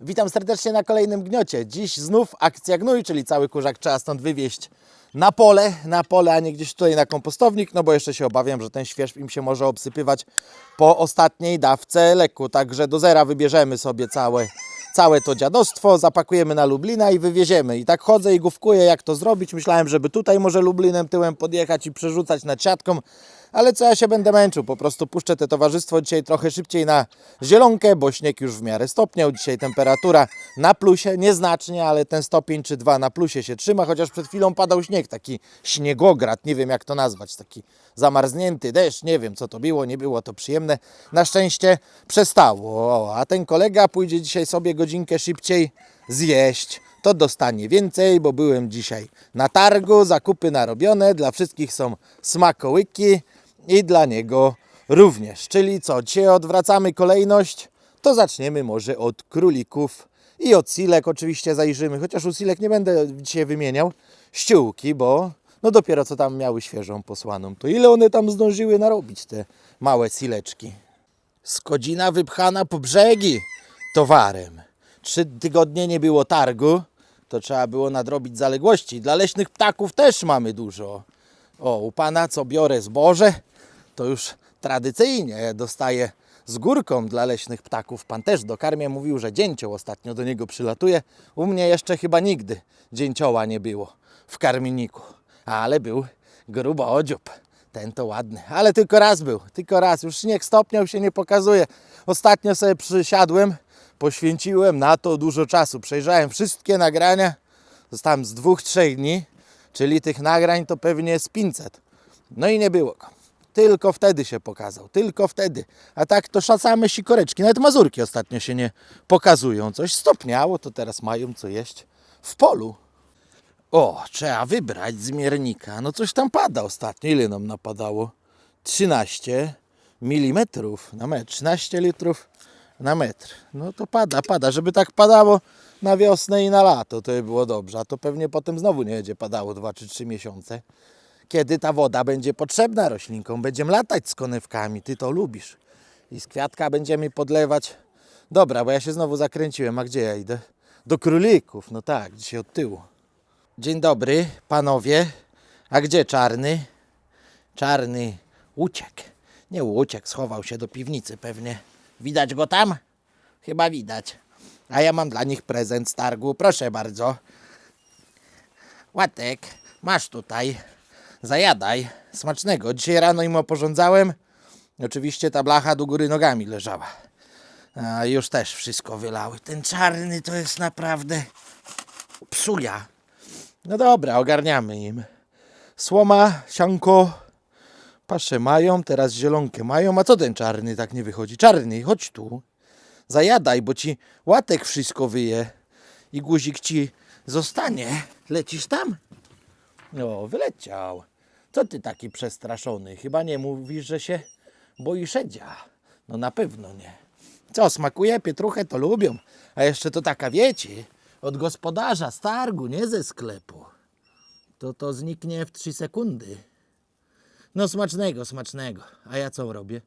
Witam serdecznie na kolejnym gniocie. Dziś znów akcja gnój, czyli cały kurzak trzeba stąd wywieźć na pole, na pole, a nie gdzieś tutaj na kompostownik, no bo jeszcze się obawiam, że ten świeżb im się może obsypywać po ostatniej dawce leku. Także do zera wybierzemy sobie całe, całe to dziadostwo, zapakujemy na Lublina i wywieziemy. I tak chodzę i główkuję, jak to zrobić. Myślałem, żeby tutaj może Lublinem tyłem podjechać i przerzucać nad siatką, ale co ja się będę męczył, po prostu puszczę te towarzystwo dzisiaj trochę szybciej na zielonkę, bo śnieg już w miarę stopniał, dzisiaj temperatura na plusie, nieznacznie, ale ten stopień czy dwa na plusie się trzyma, chociaż przed chwilą padał śnieg, taki śniegograd, nie wiem jak to nazwać, taki zamarznięty deszcz, nie wiem co to było, nie było to przyjemne, na szczęście przestało, a ten kolega pójdzie dzisiaj sobie godzinkę szybciej zjeść, to dostanie więcej, bo byłem dzisiaj na targu, zakupy narobione, dla wszystkich są smakołyki i dla niego również. Czyli co, dzisiaj odwracamy kolejność, to zaczniemy może od królików i od silek oczywiście zajrzymy, chociaż u silek nie będę dzisiaj wymieniał ściółki, bo no dopiero co tam miały świeżą posłaną, to ile one tam zdążyły narobić te małe sileczki. Skodzina wypchana po brzegi towarem. Trzy tygodnie nie było targu, to trzeba było nadrobić zaległości. Dla leśnych ptaków też mamy dużo. O, u pana co biorę zboże, to już tradycyjnie dostaję z górką dla leśnych ptaków. Pan też do karmie mówił, że dzięcioł ostatnio do niego przylatuje. U mnie jeszcze chyba nigdy dzięcioła nie było w karminiku, ale był gruboodziób. Ten to ładny, ale tylko raz był, tylko raz. Już śnieg stopniał się nie pokazuje. Ostatnio sobie przysiadłem, poświęciłem na to dużo czasu. Przejrzałem wszystkie nagrania, zostałem z dwóch, trzech dni, czyli tych nagrań to pewnie z 500. No i nie było go. Tylko wtedy się pokazał, tylko wtedy. A tak to same sikoreczki, nawet mazurki ostatnio się nie pokazują. Coś stopniało, to teraz mają co jeść w polu. O, trzeba wybrać zmiernika. No coś tam pada ostatnio. Ile nam napadało? 13 mm na metr. 13 litrów na metr. No to pada, pada. Żeby tak padało na wiosnę i na lato, to by było dobrze. A to pewnie potem znowu nie będzie padało 2 czy 3 miesiące. Kiedy ta woda będzie potrzebna roślinkom. Będziemy latać z konewkami. Ty to lubisz. I z kwiatka będziemy podlewać. Dobra, bo ja się znowu zakręciłem. A gdzie ja idę? Do królików. No tak, dzisiaj od tyłu. Dzień dobry, panowie. A gdzie czarny? Czarny uciekł. Nie uciekł, schował się do piwnicy pewnie. Widać go tam? Chyba widać. A ja mam dla nich prezent z targu. Proszę bardzo. Łatek, masz tutaj. Zajadaj. Smacznego. Dzisiaj rano im oporządzałem. Oczywiście ta blacha do góry nogami leżała. A już też wszystko wylały. Ten czarny to jest naprawdę psuja. No dobra, ogarniamy im. Słoma, sianko, pasze mają, teraz zielonkę mają. A co ten czarny tak nie wychodzi? Czarny, chodź tu. Zajadaj, bo ci łatek wszystko wyje i guzik ci zostanie. Lecisz tam? No, wyleciał. Co ty taki przestraszony? Chyba nie mówisz, że się boisz edzia. No na pewno nie. Co, smakuje? Pietruchę to lubią. A jeszcze to taka, wiecie, od gospodarza z targu, nie ze sklepu. To to zniknie w 3 sekundy. No smacznego, smacznego. A ja co robię?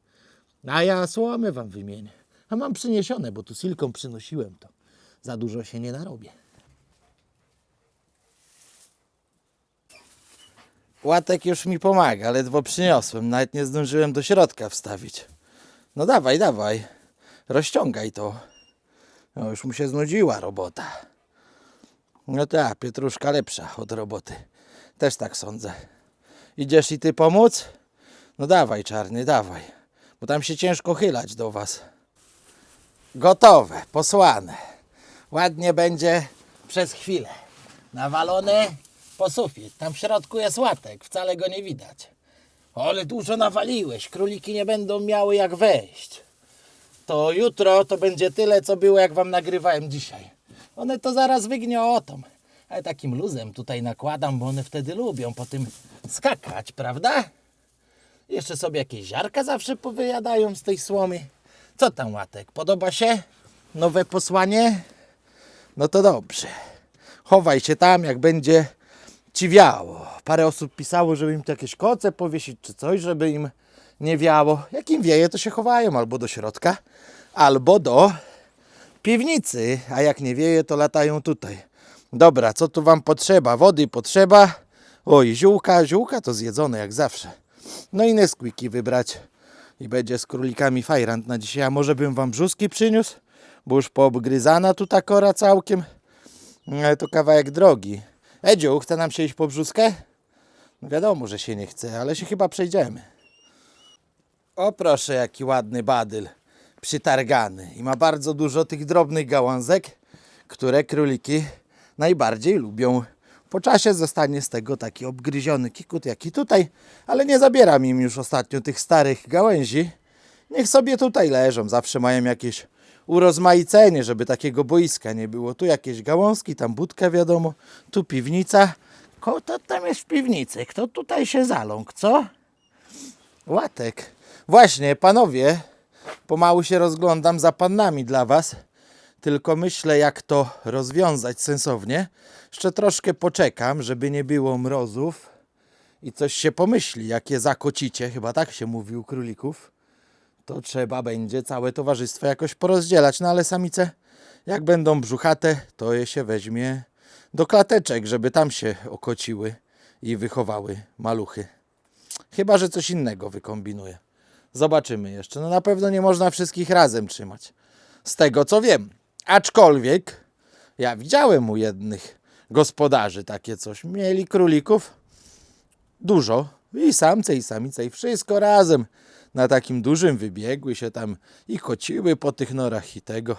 A ja słomy wam wymienię. A mam przyniesione, bo tu silką przynosiłem to. Za dużo się nie narobię. Łatek już mi pomaga, ledwo przyniosłem. Nawet nie zdążyłem do środka wstawić. No dawaj, dawaj. Rozciągaj to. No już mu się znudziła robota. No tak, pietruszka lepsza od roboty. Też tak sądzę. Idziesz i ty pomóc? No dawaj, czarny, dawaj. Bo tam się ciężko chylać do was. Gotowe, posłane. Ładnie będzie przez chwilę. Nawalone po sufit. Tam w środku jest łatek, wcale go nie widać. Ale dużo nawaliłeś, króliki nie będą miały jak wejść. To jutro to będzie tyle, co było, jak wam nagrywałem dzisiaj. One to zaraz wygniotą. Ale takim luzem tutaj nakładam, bo one wtedy lubią po tym skakać, prawda? Jeszcze sobie jakieś ziarka zawsze powyjadają z tej słomy. Co tam, Łatek? Podoba się? Nowe posłanie? No to dobrze. Chowaj się tam, jak będzie ci wiało. Parę osób pisało, żeby im tu jakieś koce powiesić, czy coś, żeby im nie wiało. Jak im wieje, to się chowają albo do środka, albo do piwnicy, a jak nie wieje, to latają tutaj. Dobra, co tu wam potrzeba? Wody potrzeba. Oj, ziółka, ziółka to zjedzone jak zawsze. No i Nesquiki wybrać. I będzie z królikami fajrant na dzisiaj. A może bym wam brzuski przyniósł? Bo już poobgryzana tu ta kora całkiem. Ale to kawałek drogi. Edziu, chce nam się iść po brzuskę? No wiadomo, że się nie chce, ale się chyba przejdziemy. O proszę, jaki ładny badyl. Przytargany. I ma bardzo dużo tych drobnych gałązek, które króliki najbardziej lubią. Po czasie zostanie z tego taki obgryziony kikut, jak i tutaj, ale nie zabieram im już ostatnio tych starych gałęzi. Niech sobie tutaj leżą, zawsze mają jakieś urozmaicenie, żeby takiego boiska nie było. Tu jakieś gałązki, tam budka wiadomo, tu piwnica. Kto tam jest w piwnicy? Kto tutaj się zaląkł, co? Łatek. Właśnie, panowie, pomału się rozglądam za pannami dla was. Tylko myślę, jak to rozwiązać sensownie. Jeszcze troszkę poczekam, żeby nie było mrozów i coś się pomyśli, jak je zakocicie, chyba tak się mówi u królików, to trzeba będzie całe towarzystwo jakoś porozdzielać. No ale samice, jak będą brzuchate, to je się weźmie do klateczek, żeby tam się okociły i wychowały maluchy. Chyba, że coś innego wykombinuję. Zobaczymy jeszcze. No na pewno nie można wszystkich razem trzymać. Z tego co wiem. Aczkolwiek ja widziałem u jednych gospodarzy takie coś. Mieli królików dużo. I samce, i samice, i wszystko razem. Na takim dużym wybiegły się tam i kociły po tych norach i tego.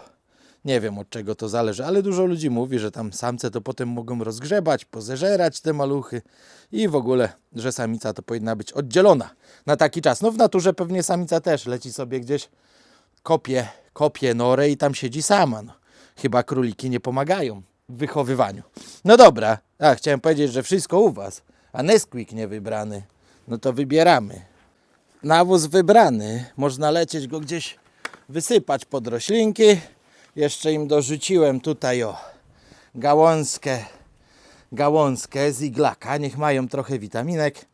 Nie wiem od czego to zależy, ale dużo ludzi mówi, że tam samce to potem mogą rozgrzebać, pozeżerać te maluchy i w ogóle, że samica to powinna być oddzielona na taki czas. No w naturze pewnie samica też leci sobie gdzieś, kopie, kopie norę i tam siedzi sama. No. Chyba króliki nie pomagają w wychowywaniu. No dobra, a chciałem powiedzieć, że wszystko u was, a Nesquik nie wybrany. No to wybieramy. Nawóz wybrany, można lecieć go gdzieś wysypać pod roślinki. Jeszcze im dorzuciłem tutaj o gałązkę, gałązkę z iglaka. Niech mają trochę witaminek.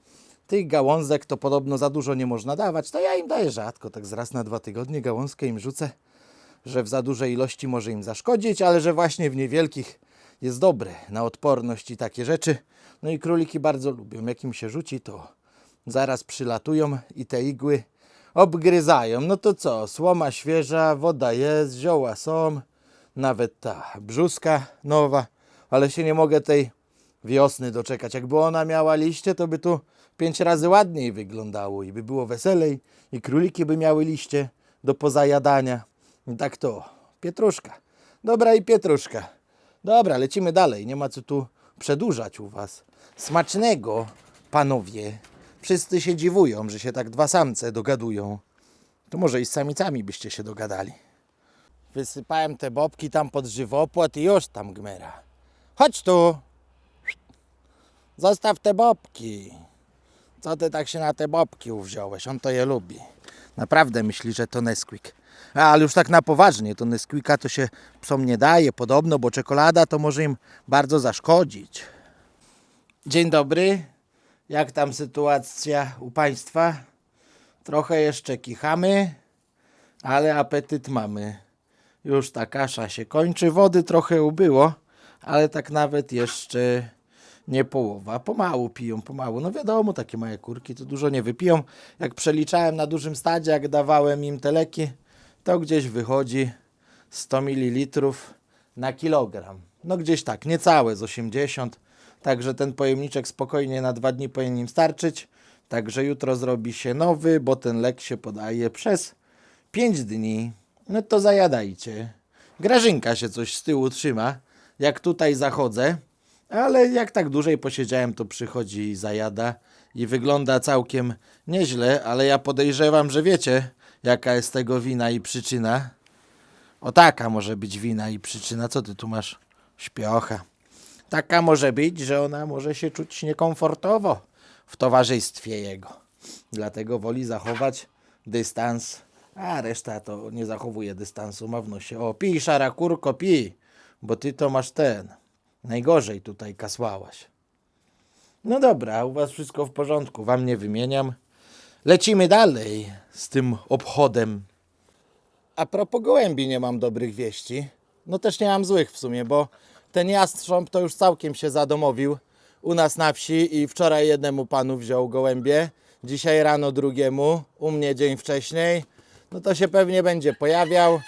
Tych gałązek to podobno za dużo nie można dawać. To ja im daję rzadko, tak z raz na dwa tygodnie gałązkę im rzucę, że w za dużej ilości może im zaszkodzić, ale że właśnie w niewielkich jest dobre na odporność i takie rzeczy. No i króliki bardzo lubią. Jak im się rzuci, to zaraz przylatują i te igły obgryzają. No to co? Słoma świeża, woda jest, zioła są, nawet ta brzuska nowa, ale się nie mogę tej wiosny doczekać. Jakby ona miała liście, to by tu pięć razy ładniej wyglądało i by było weselej i króliki by miały liście do pozajadania. I tak to, pietruszka. Dobra i pietruszka. Dobra, lecimy dalej. Nie ma co tu przedłużać u was. Smacznego, panowie. Wszyscy się dziwują, że się tak dwa samce dogadują. To może i z samicami byście się dogadali. Wysypałem te bobki tam pod żywopłot i już tam gmera. Chodź tu. Zostaw te bobki. Co ty tak się na te bobki uwziąłeś? On to je lubi. Naprawdę myśli, że to Nesquik. A, ale już tak na poważnie, to Nesquika to się psom nie daje podobno, bo czekolada to może im bardzo zaszkodzić. Dzień dobry. Jak tam sytuacja u Państwa? Trochę jeszcze kichamy, ale apetyt mamy. Już ta kasza się kończy, wody trochę ubyło, ale tak nawet jeszcze nie połowa. Pomału piją, pomału. No wiadomo, takie małe kurki to dużo nie wypiją. Jak przeliczałem na dużym stadzie, jak dawałem im te leki, to gdzieś wychodzi 100 ml na kilogram. No gdzieś tak, niecałe z 80. Także ten pojemniczek spokojnie na dwa dni powinien im starczyć. Także jutro zrobi się nowy, bo ten lek się podaje przez 5 dni. No to zajadajcie. Grażynka się coś z tyłu trzyma, jak tutaj zachodzę. Ale jak tak dłużej posiedziałem, to przychodzi i zajada. I wygląda całkiem nieźle, ale ja podejrzewam, że wiecie, jaka jest tego wina i przyczyna. O taka może być wina i przyczyna. Co ty tu masz? Śpiocha. Taka może być, że ona może się czuć niekomfortowo w towarzystwie jego. Dlatego woli zachować dystans, a reszta to nie zachowuje dystansu, ma w nosie. O, pij szara kurko, pij, bo ty to masz ten. Najgorzej tutaj kasłałaś. No dobra, u was wszystko w porządku, wam nie wymieniam. Lecimy dalej z tym obchodem. A propos gołębi nie mam dobrych wieści. No też nie mam złych w sumie, bo ten jastrząb to już całkiem się zadomowił u nas na wsi i wczoraj jednemu panu wziął gołębie, dzisiaj rano drugiemu, u mnie dzień wcześniej. No to się pewnie będzie pojawiał.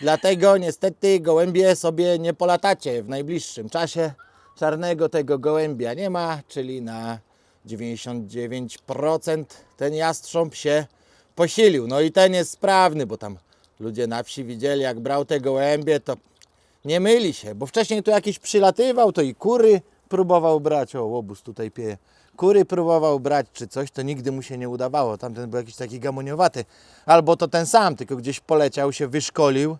Dlatego niestety gołębie sobie nie polatacie w najbliższym czasie. Czarnego tego gołębia nie ma, czyli na 99% ten jastrząb się posilił. No i ten jest sprawny, bo tam ludzie na wsi widzieli, jak brał te gołębie, to nie myli się, bo wcześniej tu jakiś przylatywał, to i kury próbował brać, o łobuz tutaj pieje, kury próbował brać czy coś, to nigdy mu się nie udawało, tamten był jakiś taki gamoniowaty, albo to ten sam, tylko gdzieś poleciał, się wyszkolił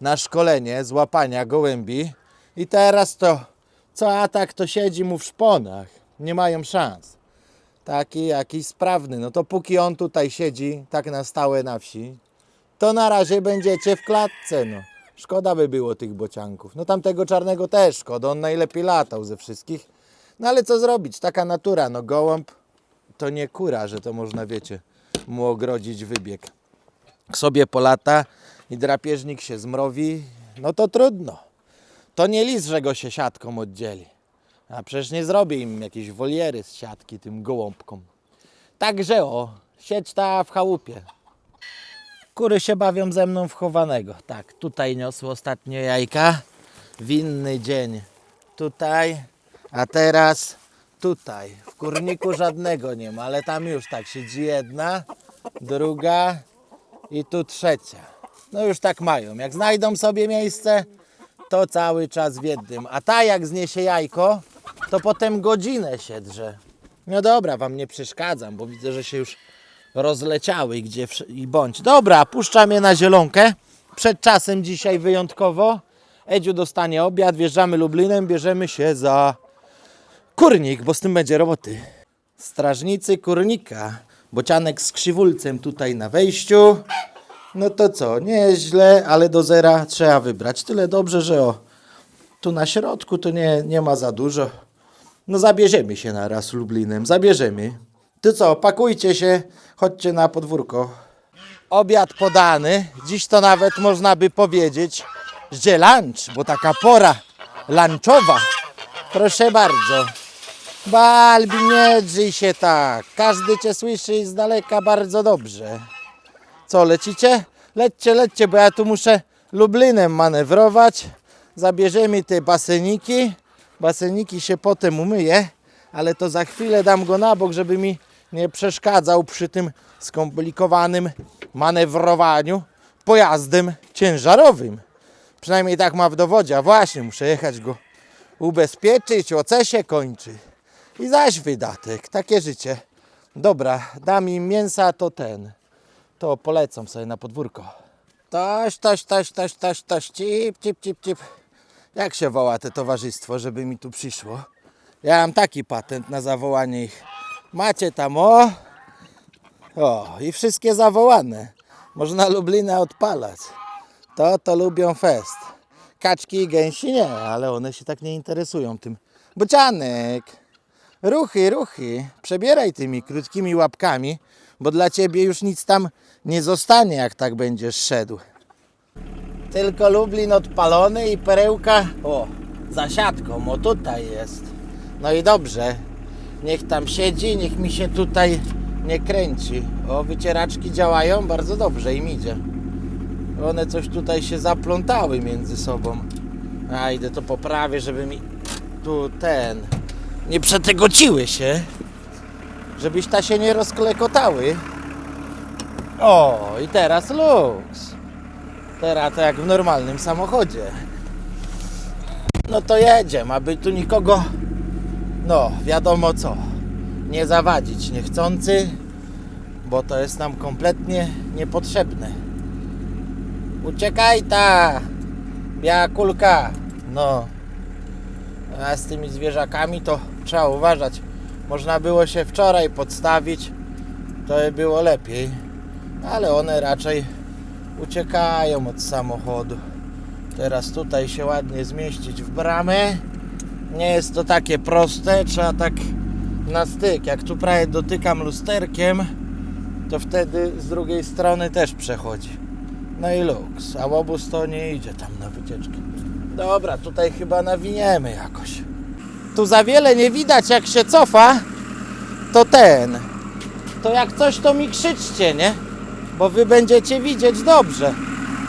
na szkolenie z łapania gołębi. I teraz to co atak to siedzi mu w szponach, nie mają szans. Taki jakiś sprawny, no to póki on tutaj siedzi, tak na stałe na wsi, to na razie będziecie w klatce, no. Szkoda by było tych bocianków. No tamtego czarnego też szkoda, on najlepiej latał ze wszystkich. No ale co zrobić, taka natura, no gołąb to nie kura, że to można, wiecie, mu ogrodzić wybieg. Sobie polata i drapieżnik się zmrowi, no to trudno. To nie lis, że go się siatką oddzieli. A przecież nie zrobię im jakiejś woliery z siatki tym gołąbkom. Także o, sieć ta w chałupie. Kury się bawią ze mną w chowanego. Tak, tutaj niosły ostatnio jajka. W inny dzień tutaj, a teraz tutaj. W kurniku żadnego nie ma, ale tam już tak siedzi jedna, druga i tu trzecia. No już tak mają. Jak znajdą sobie miejsce, to cały czas w jednym. A ta jak zniesie jajko, to potem godzinę się drze. No dobra, wam nie przeszkadzam, bo widzę, że się już rozleciały gdzie i bądź. Dobra, puszczam je na zielonkę. Przed czasem dzisiaj wyjątkowo. Edziu dostanie obiad, wjeżdżamy Lublinem, bierzemy się za kurnik, bo z tym będzie roboty. Strażnicy kurnika. Bocianek z krzywulcem tutaj na wejściu. No to co, nieźle, ale do zera trzeba wybrać. Tyle dobrze, że o, tu na środku to nie, nie ma za dużo. No zabierzemy się na raz Lublinem, zabierzemy. Ty co, pakujcie się, chodźcie na podwórko. Obiad podany, dziś to nawet można by powiedzieć, że lunch, bo taka pora lunchowa. Proszę bardzo. Balbi, nie drzyj się tak, każdy cię słyszy z daleka bardzo dobrze. Co, lecicie? Lećcie, lećcie, bo ja tu muszę Lublinem manewrować. Zabierzemy te baseniki. Baseniki się potem umyję, ale to za chwilę dam go na bok, żeby mi nie przeszkadzał przy tym skomplikowanym manewrowaniu pojazdem ciężarowym. Przynajmniej tak ma w dowodzie, a właśnie muszę jechać go ubezpieczyć, OC się kończy. I zaś wydatek, takie życie. Dobra, dam im mięsa, to ten to polecą sobie na podwórko. Toś, toś, toś, toś, toś, toś, cip, cip, cip, cip. Jak się woła te towarzystwo, żeby mi tu przyszło? Ja mam taki patent na zawołanie ich. Macie tam o. O, i wszystkie zawołane. Można Lublina odpalać. To to lubią fest. Kaczki i gęsi nie, ale one się tak nie interesują tym. Bocianek, ruchy, ruchy, przebieraj tymi krótkimi łapkami, bo dla ciebie już nic tam nie zostanie, jak tak będziesz szedł. Tylko Lublin odpalony i perełka, o, za siatką, o tutaj jest. No i dobrze, niech tam siedzi, niech mi się tutaj nie kręci. O, wycieraczki działają bardzo dobrze, im idzie. One coś tutaj się zaplątały między sobą. A idę to poprawię, żeby mi tu ten nie przetegociły się. Żebyś ta się nie rozklekotały. O, i teraz luks. Teraz to jak w normalnym samochodzie. No to jedziemy, aby tu nikogo, no wiadomo co, nie zawadzić niechcący, bo to jest nam kompletnie niepotrzebne. Uciekaj ta, biała kulka. No, a z tymi zwierzakami to trzeba uważać. Można było się wczoraj podstawić, to by było lepiej. Ale one raczej uciekają od samochodu. Teraz tutaj się ładnie zmieścić w bramę. Nie jest to takie proste, trzeba tak na styk. Jak tu prawie dotykam lusterkiem, to wtedy z drugiej strony też przechodzi. No i luks, a łobuz to nie idzie tam na wycieczkę. Dobra, tutaj chyba nawiniemy jakoś. Tu za wiele nie widać, jak się cofa, to ten. To jak coś, to mi krzyczcie, nie? Bo wy będziecie widzieć dobrze.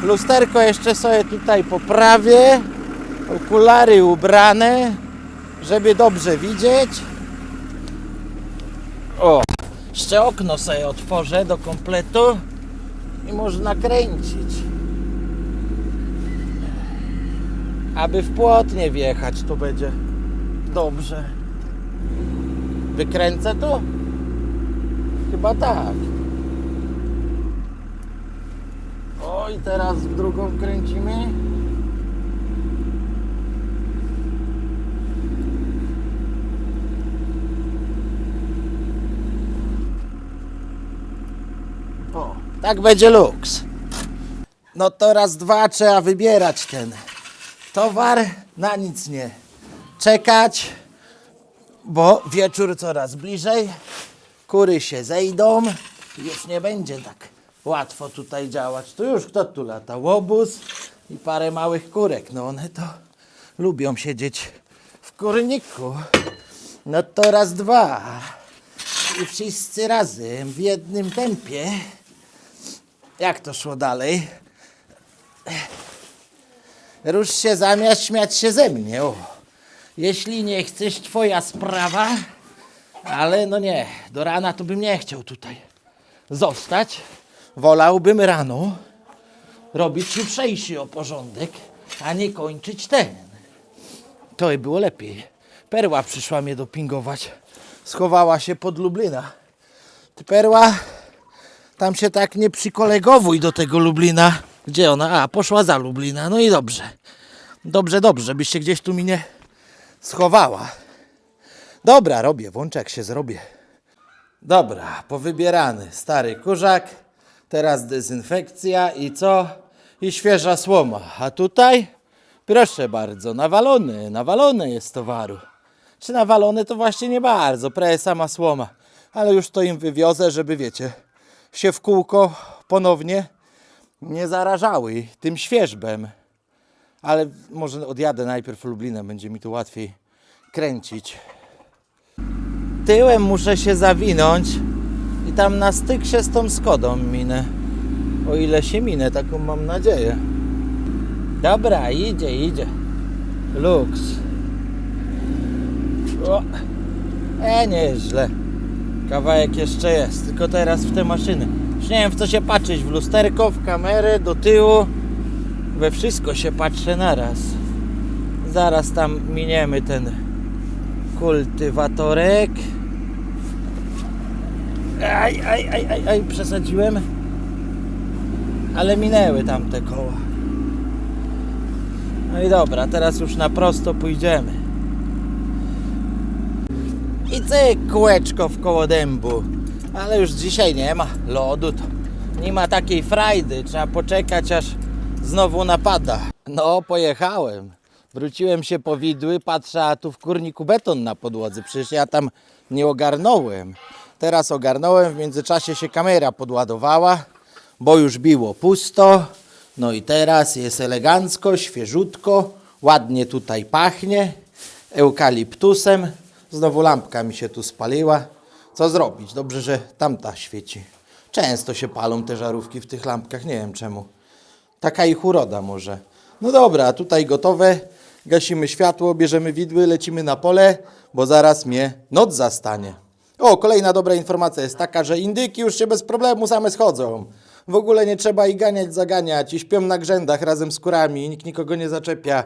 Lusterko jeszcze sobie tutaj poprawię. Okulary ubrane, żeby dobrze widzieć. O, jeszcze okno sobie otworzę do kompletu i można kręcić. Aby w płot nie wjechać, to będzie dobrze. Wykręcę tu? Chyba tak. O i teraz w drugą kręcimy. O, tak będzie luks. No to raz, dwa trzeba wybierać ten towar, na nic nie czekać, bo wieczór coraz bliżej, kury się zejdą, już nie będzie tak łatwo tutaj działać. Tu już kto tu lata? Łobuz i parę małych kurek, no one to lubią siedzieć w kurniku. No to raz, dwa i wszyscy razem w jednym tempie. Jak to szło dalej? Rusz się zamiast śmiać się ze mnie. O. Jeśli nie chcesz, twoja sprawa. Ale no nie, do rana to bym nie chciał tutaj zostać. Wolałbym rano robić jutrzejszy o porządek, a nie kończyć ten. To by było lepiej. Perła przyszła mnie dopingować. Schowała się pod Lublina. Ty Perła, tam się tak nie przykolegowuj do tego Lublina. Gdzie ona? A, poszła za Lublina. No i dobrze. Dobrze, dobrze, żebyś się gdzieś tu mi nie schowała. Dobra, robię, włączę jak się zrobię. Dobra, powybierany stary kurzak. Teraz dezynfekcja i co? I świeża słoma. A tutaj? Proszę bardzo, nawalony, nawalony jest towaru. Czy nawalony to właśnie nie bardzo, prawie sama słoma. Ale już to im wywiozę, żeby wiecie, się w kółko ponownie nie zarażały tym świeżbem. Ale może odjadę najpierw Lublinem, będzie mi tu łatwiej kręcić. Tyłem muszę się zawinąć i tam na styk się z tą Skodą minę. O ile się minę, taką mam nadzieję. Dobra, idzie, idzie. Luks. O. E, nieźle. Kawałek jeszcze jest, tylko teraz w te maszyny. Już nie wiem w co się patrzeć, w lusterko, w kamerę, do tyłu. We wszystko się patrzę naraz. Zaraz tam miniemy ten kultywatorek. Aj, aj, aj, aj, aj, przesadziłem. Ale minęły tamte koła. No i dobra, teraz już na prosto pójdziemy. I cyk, kółeczko w koło dębu. Ale już dzisiaj nie ma lodu, to nie ma takiej frajdy. Trzeba poczekać, aż znowu napada. No, pojechałem. Wróciłem się po widły, patrzę, a tu w kurniku beton na podłodze. Przecież ja tam nie ogarnąłem. Teraz ogarnąłem, w międzyczasie się kamera podładowała, bo już biło pusto. No i teraz jest elegancko, świeżutko, ładnie tutaj pachnie, eukaliptusem. Znowu lampka mi się tu spaliła. Co zrobić? Dobrze, że tamta świeci. Często się palą te żarówki w tych lampkach, nie wiem czemu. Taka ich uroda może. No dobra, tutaj gotowe. Gasimy światło, bierzemy widły, lecimy na pole, bo zaraz mnie noc zastanie. O, kolejna dobra informacja jest taka, że indyki już się bez problemu same schodzą. W ogóle nie trzeba ich ganiać, zaganiać i śpią na grzędach razem z kurami, nikt nikogo nie zaczepia.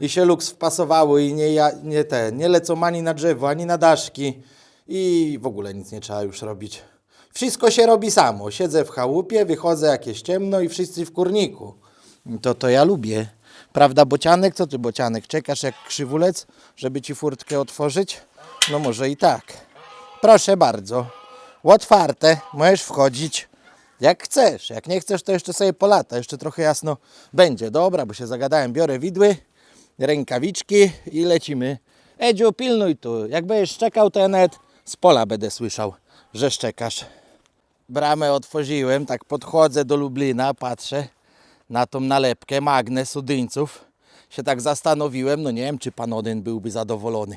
I się luks wpasowały i nie, nie te, nie lecą ani na drzewo, ani na daszki i w ogóle nic nie trzeba już robić. Wszystko się robi samo. Siedzę w chałupie, wychodzę jakieś ciemno i wszyscy w kurniku. To to ja lubię. Prawda, Bocianek? Co ty, Bocianek? Czekasz jak krzywulec, żeby ci furtkę otworzyć? No może i tak. Proszę bardzo. Otwarte, możesz wchodzić. Jak chcesz. Jak nie chcesz, to jeszcze sobie polata. Jeszcze trochę jasno będzie. Dobra, bo się zagadałem. Biorę widły, rękawiczki i lecimy. Edziu, pilnuj tu. Jak będziesz szczekał, to ja nawet z pola będę słyszał, że szczekasz. Bramę otworzyłem, tak podchodzę do Lublina, patrzę na tą nalepkę, magnes Udyńców się tak zastanowiłem, no nie wiem, czy pan Odyn byłby zadowolony,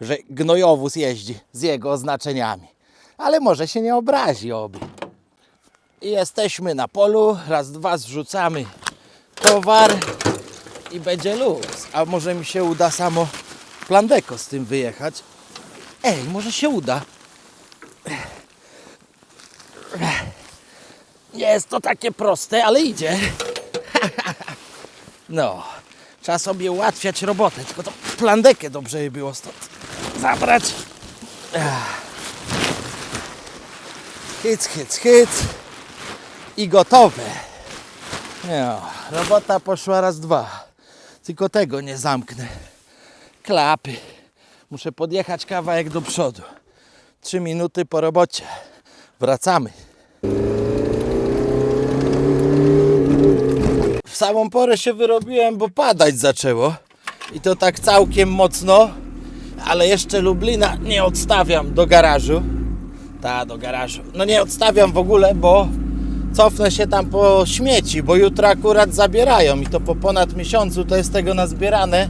że gnojowóz jeździ z jego oznaczeniami. Ale może się nie obrazi oby. Jesteśmy na polu, raz, dwa zrzucamy towar i będzie luz. A może mi się uda samo plandeko z tym wyjechać? Ej, może się uda. Nie jest to takie proste, ale idzie. No, trzeba sobie ułatwiać robotę, tylko to plandekę dobrze by było stąd zabrać. Hyc, hyc, hyc i gotowe. No, robota poszła raz, dwa. Tylko tego nie zamknę. Klapy. Muszę podjechać kawałek do przodu. Trzy minuty po robocie. Wracamy. W samą porę się wyrobiłem, bo padać zaczęło. I to tak całkiem mocno. Ale jeszcze Lublina nie odstawiam do garażu. Ta, do garażu. No nie odstawiam w ogóle, bo cofnę się tam po śmieci, bo jutro akurat zabierają i to po ponad miesiącu to jest tego nazbierane,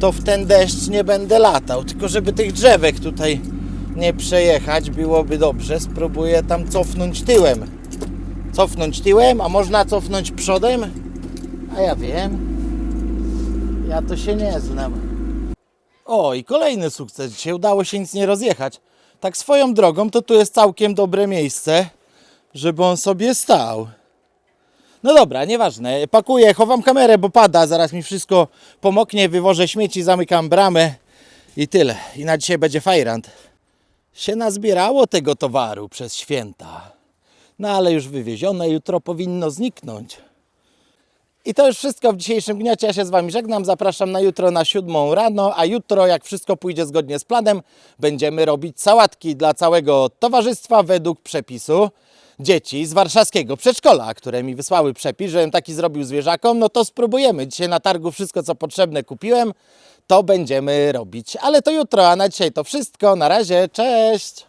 to w ten deszcz nie będę latał. Tylko żeby tych drzewek tutaj nie przejechać, byłoby dobrze. Spróbuję tam cofnąć tyłem. Cofnąć tyłem, a można cofnąć przodem? A ja wiem. Ja to się nie znam. O, i kolejny sukces. Dzisiaj udało się nic nie rozjechać. Tak swoją drogą, to tu jest całkiem dobre miejsce, żeby on sobie stał. No dobra, nieważne. Pakuję, chowam kamerę, bo pada. Zaraz mi wszystko pomoknie, wywożę śmieci, zamykam bramę i tyle. I na dzisiaj będzie fajrant. Się nazbierało tego towaru przez święta. No ale już wywiezione, jutro powinno zniknąć. I to już wszystko w dzisiejszym gniocie. Ja się z Wami żegnam. Zapraszam na jutro na siódmą rano, a jutro, jak wszystko pójdzie zgodnie z planem, będziemy robić sałatki dla całego towarzystwa według przepisu. Dzieci z warszawskiego przedszkola, które mi wysłały przepis, żebym taki zrobił zwierzakom, no to spróbujemy. Dzisiaj na targu wszystko, co potrzebne kupiłem, to będziemy robić. Ale to jutro, a na dzisiaj to wszystko. Na razie, cześć!